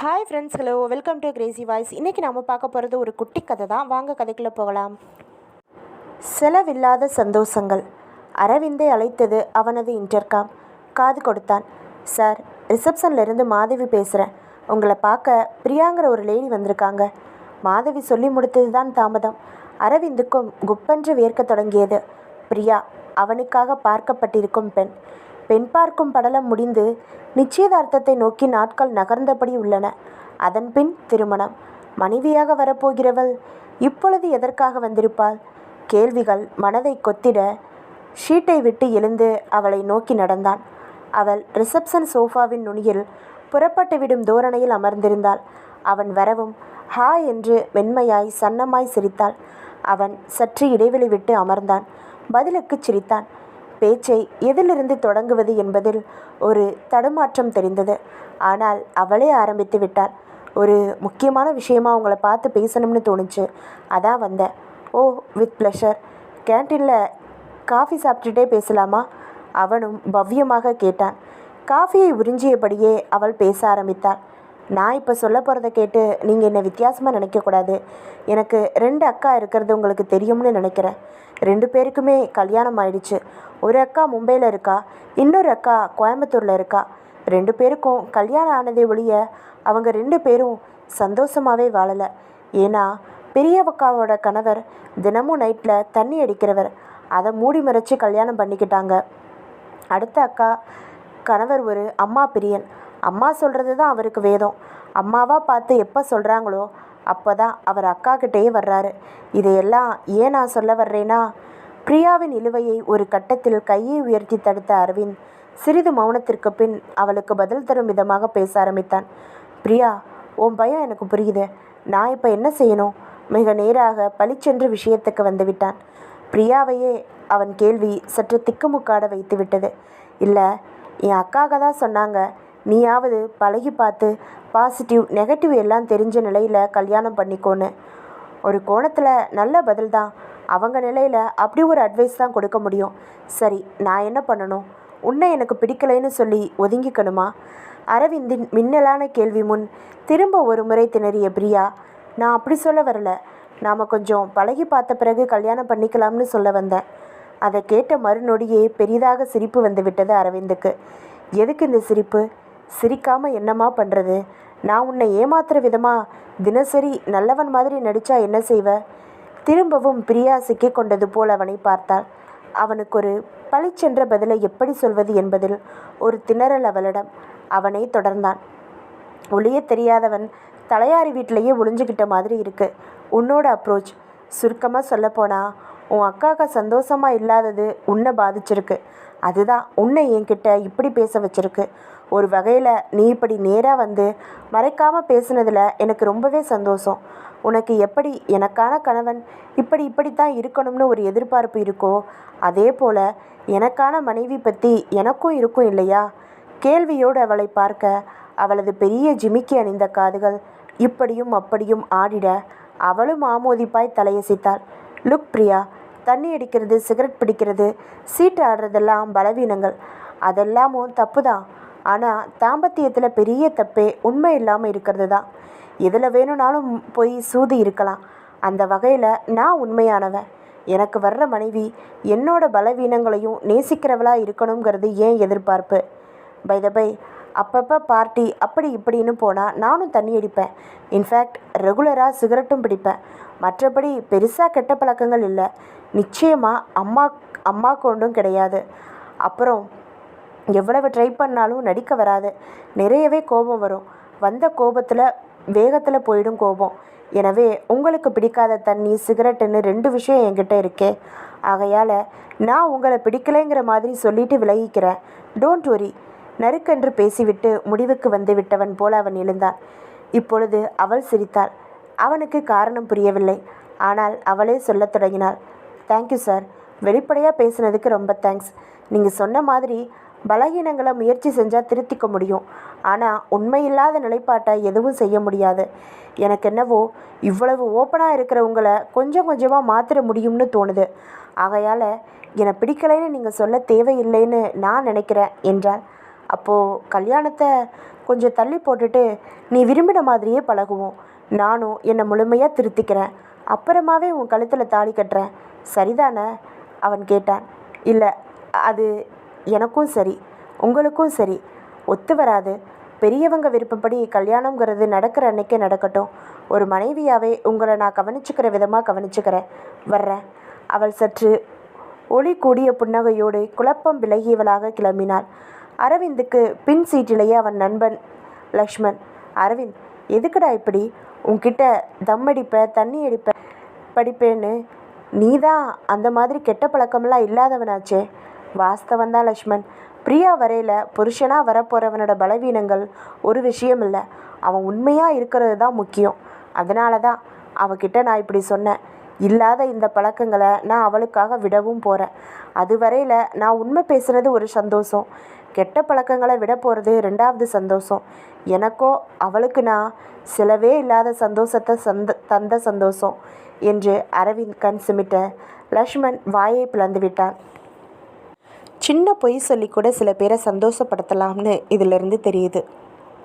Hi friends hello welcome to crazy voice இன்றைக்கி நம்ம பார்க்க போகிறது ஒரு குட்டி கதை தான் வாங்க கதைக்குள்ளே போகலாம். செலவில்லாத சந்தோஷங்கள். அரவிந்தை அழைத்தது அவனது இன்டர்காம் காது கொடுத்தான். சார் ரிசப்ஷன்லேருந்து மாதவி பேசுகிறேன் உங்களை பார்க்க பிரியாங்கிற ஒரு லேடி வந்திருக்காங்க. மாதவி சொல்லி முடித்தது தான் தாமதம். அரவிந்துக்கும் குப்பென்று வியர்க்க தொடங்கியது. பிரியா அவனுக்காக பார்க்கப்பட்டிருக்கும் பெண். பெண் பார்க்கும் படலம் முடிந்து நிச்சயதார்த்தத்தை நோக்கி நாட்கள் நகர்ந்தபடி உள்ளன. அதன்பின் திருமணம். மனைவியாக வரப்போகிறவள் இப்பொழுது எதற்காக வந்திருப்பாள்? கேள்விகள் மனதை கொத்திட ஷீட்டை விட்டு எழுந்து அவளை நோக்கி நடந்தான். அவள் ரிசப்ஷன் சோஃபாவின் நுனியில் புறப்பட்டு விடும் தோரணையில் அமர்ந்திருந்தாள். அவன் வரவும் ஹா என்று மென்மையாய் சன்னமாய் சிரித்தாள். அவன் சற்று இடைவெளி விட்டு அமர்ந்தான். பதிலுக்குச் சிரித்தான். பேச்சை எதிலிருந்து தொடங்குவது என்பதில் ஒரு தடுமாற்றம் தெரிந்தது. ஆனால் அவளே ஆரம்பித்து விட்டார் ஒரு முக்கியமான விஷயமா உங்களை பார்த்து பேசணும்னு தோணுச்சு. அதான் வந்தேன் ஓ வித் ப்ளஷர் கேன்டீனில் காஃபி சாப்பிட்டுட்டே பேசலாமா? அவனும் பவ்யமாக கேட்டான். காஃபியை உறிஞ்சியபடியே அவள் பேச ஆரம்பித்தாள். நான் இப்போ சொல்ல போகிறத கேட்டு நீங்கள் என்னை வித்தியாசமாக நினைக்கக்கூடாது எனக்கு ரெண்டு அக்கா இருக்கிறது உங்களுக்கு தெரியும்னு நினைக்கிறேன். ரெண்டு பேருக்குமே கல்யாணம் ஆயிடுச்சு. ஒரு அக்கா மும்பையில் இருக்கா இன்னொரு அக்கா கோயம்புத்தூரில் இருக்கா. ரெண்டு பேருக்கும் கல்யாணம் ஆனதே ஒழிய அவங்க ரெண்டு பேரும் சந்தோஷமாகவே வாழலை. ஏன்னா பெரியவக்காவோட கணவர் தினமும் நைட்டில் தண்ணி அடிக்கிறவர். அதை மூடி மறைச்சி கல்யாணம் பண்ணிக்கிட்டாங்க. அடுத்த அக்கா கணவர் ஒரு அம்மா பிரியன். அம்மா சொல்கிறது தான் அவருக்கு வேதம். அம்மாவாக பார்த்து எப்போ சொல்கிறாங்களோ அப்போ தான் அவர் அக்கா கிட்டேயே வர்றாரு. இதையெல்லாம் ஏன் நான் சொல்ல வர்றேன்னா பிரியாவின் இழுவையை ஒரு கட்டத்தில் கையை உயர்த்தி தடுத்த அரவிந்த் சிறிது மௌனத்திற்கு பின் அவளுக்கு பதில் தரும் விதமாக பேச ஆரம்பித்தான். பிரியா உன் பயம் எனக்கு புரியுது. நான் இப்போ என்ன செய்யணும்? மிக நேராக பளிச்சென்று விஷயத்துக்கு வந்துவிட்டான். பிரியாவையே அவன் கேள்வி சற்று திக்குமுக்காட வைத்து விட்டது இல்லை என் அக்காக தான் சொன்னாங்க. நீயாவது பழகி பார்த்து பாசிட்டிவ் நெகட்டிவ் எல்லாம் தெரிஞ்ச நிலையில் கல்யாணம் பண்ணிக்கோன்னு. ஒரு கோணத்தில் நல்ல பதில் தான். அவங்க நிலையில் அப்படி ஒரு அட்வைஸ் தான் கொடுக்க முடியும். சரி நான் என்ன பண்ணணும்? உன்னை எனக்கு பிடிக்கலைன்னு சொல்லி ஒதுங்கிக்கணுமா? அரவிந்தின் மின்னலான கேள்வி முன் திரும்ப ஒரு முறை திணறிய பிரியா நான் அப்படி சொல்ல வரல. நாம் கொஞ்சம் பழகி பார்த்த பிறகு கல்யாணம் பண்ணிக்கலாம்னு சொல்ல வந்தேன். அதை கேட்ட மறுநொடியே பெரிதாக சிரிப்பு வந்து விட்டது அரவிந்துக்கு. எதுக்கு இந்த சிரிப்பு? சிரிக்காம என்னம்மா பண்ணுறது நான் உன்னை ஏமாத்துற விதமா? தினசரி நல்லவன் மாதிரி நடிச்சா என்ன செய்வ? திரும்பவும் பிரியா சிக்கிக் கொண்டது போல் அவனை பார்த்தாள். அவனுக்கு ஒரு பளிச்சென்ற பதிலை எப்படி சொல்வது என்பதில் ஒரு திணறல் அவளிடம். அவனை தொடர்ந்தான். ஒளிய தெரியாதவன் தலையாரி வீட்டிலேயே ஒளிஞ்சுக்கிட்ட மாதிரி இருக்கு. உன்னோட அப்ரோச் சுருக்கமாக சொல்லப்போனா உன் அக்காக்க சந்தோஷமாக இல்லாதது உன்னை பாதிச்சிருக்கு. அதுதான் உன்னை என்கிட்ட இப்படி பேச வச்சிருக்கு. ஒரு வகையில் நீ இப்படி நேராக வந்து மறைக்காமல் பேசுனதில் எனக்கு ரொம்பவே சந்தோஷம். உனக்கு எப்படி எனக்கான கணவன் இப்படி இப்படித்தான் இருக்கணும்னு ஒரு எதிர்பார்ப்பு இருக்கோ அதே போல் எனக்கான மனைவி பற்றி எனக்கும் இருக்கும் இல்லையா? கேள்வியோடு அவளை பார்க்க அவளது பெரிய ஜிமிக்கி அணிந்த காதுகள் இப்படியும் அப்படியும் ஆடிட அவளும் ஆமோதிப்பாய் தலையசைத்தாள். லுக் பிரியா தண்ணி அடிக்கிறது சிகரெட் பிடிக்கிறது சீட்டு ஆடுறதெல்லாம் பலவீனங்கள். அதெல்லாமும் தப்பு தான் ஆனால் தாம்பத்தியத்தில் பெரிய தப்பே உண்மை இல்லாமல் இருக்கிறது தான் எதில் வேணும்னாலும் போய் சூதி இருக்கலாம். அந்த வகையில் நான் உண்மையானவன். எனக்கு வர்ற மனைவி என்னோட பலவீனங்களையும் நேசிக்கிறவளாக இருக்கணுங்கிறது ஏன் எதிர்பார்ப்பு? பை த பை அப்பப்போ பார்ட்டி அப்படி இப்படின்னு போனால் நானும் தண்ணி அடிப்பேன். இன்ஃபேக்ட் ரெகுலராக சிகரெட்டும் பிடிப்பேன். மற்றபடி பெருசாக கெட்ட பழக்கங்கள் இல்லை. நிச்சயமாக அம்மா அம்மா கொண்டும் கிடையாது. அப்புறம் எவ்வளவு ட்ரை பண்ணாலும் நடிக்க வராது. நிறையவே கோபம் வரும். வந்த கோபத்தில் வேகத்தில் போயிடும் கோபம். எனவே உங்களுக்கு பிடிக்காத தண்ணி சிகரெட்டுன்னு ரெண்டு விஷயம் என்கிட்ட இருக்கே. ஆகையால் நான் உங்களை பிடிக்கலைங்கிற மாதிரி சொல்லிட்டு விலகிக்கிறேன். டோன்ட் வரி நறுக்கென்று பேசிவிட்டு முடிவுக்கு வந்து விட்டவன் போல அவன் எழுந்தான். இப்பொழுது அவள் சிரித்தாள். அவனுக்கு காரணம் புரியவில்லை. ஆனால் அவளே சொல்லத் தொடங்கினாள். தேங்க்யூ சார் வெளிப்படையாக பேசுனதுக்கு ரொம்ப தேங்க்ஸ் நீங்கள் சொன்ன மாதிரி பலகீனங்களை முயற்சி செஞ்சால் திருத்திக்க முடியும். ஆனால் உண்மையில்லாத நிலைப்பாட்டை எதுவும் செய்ய முடியாது. எனக்கு என்னவோ இவ்வளவு ஓப்பனாக இருக்கிறவங்கள கொஞ்சம் கொஞ்சமாக மாற்றிட முடியும்னு தோணுது. ஆகையால் என்னை பிடிக்கலைன்னு நீங்கள் சொல்ல தேவையில்லைன்னு நான் நினைக்கிறேன் என்றால் அப்போது கல்யாணத்தை கொஞ்சம் தள்ளி போட்டுட்டு நீ விரும்பின மாதிரியே பழகுவோம். நானும் என்னை முழுமையாக திருத்திக்கிறேன். அப்புறமாவே உன் கழுத்தில் தாலி கட்டுறேன். சரிதானே? அவன் கேட்டான். இல்லை அது எனக்கும் சரி உங்களுக்கும் சரி. ஒத்து வராது. பெரியவங்க விருப்பப்படி கல்யாணங்கிறது நடக்கிற அன்னைக்கே நடக்கட்டும். ஒரு மனைவியாகவே உங்களை நான் கவனிச்சுக்கிற விதமாக கவனிச்சுக்கிறேன். வர்றேன். அவள் சற்று ஒளி கூடிய புன்னகையோடு குழப்பம் விலகியவளாக கிளம்பினாள். அரவிந்துக்கு பின் சீட்டிலேயே அவன் நண்பன் லக்ஷ்மண் அரவிந்த் எதுக்குடா இப்படி? உன்கிட்ட தம் அடிப்ப தண்ணி அடிப்ப படிப்பேன்னு. நீ தான் அந்த மாதிரி கெட்ட பழக்கமெல்லாம் இல்லாதவனாச்சே. வாஸ்தவம் தான் லக்ஷ்மண். பிரியா வரையில் புருஷனாக வரப்போகிறவனோட பலவீனங்கள் ஒரு விஷயம் இல்லை அவன் உண்மையாக இருக்கிறது தான் முக்கியம். அதனால தான் அவகிட்ட நான் இப்படி சொன்னேன். இல்லாத இந்த பழக்கங்களை நான் அவளுக்காக விடவும் போகிறேன் அது வரையில் நான் உண்மை பேசுகிறது ஒரு சந்தோஷம். கெட்ட பழக்கங்களை விட போகிறது ரெண்டாவது சந்தோஷம். எனக்கோ அவளுக்கு நான் சிலவே இல்லாத சந்தோஷத்தை சந்த தந்த சந்தோஷம் என்று அரவிந்த் கண் சிமிட்ட லக்ஷ்மண் வாயை பிளந்து விட்டான். சின்ன பொய் சொல்லி கூட சில பேரை சந்தோஷப்படுத்தலாம்னு இதிலிருந்து தெரியுது.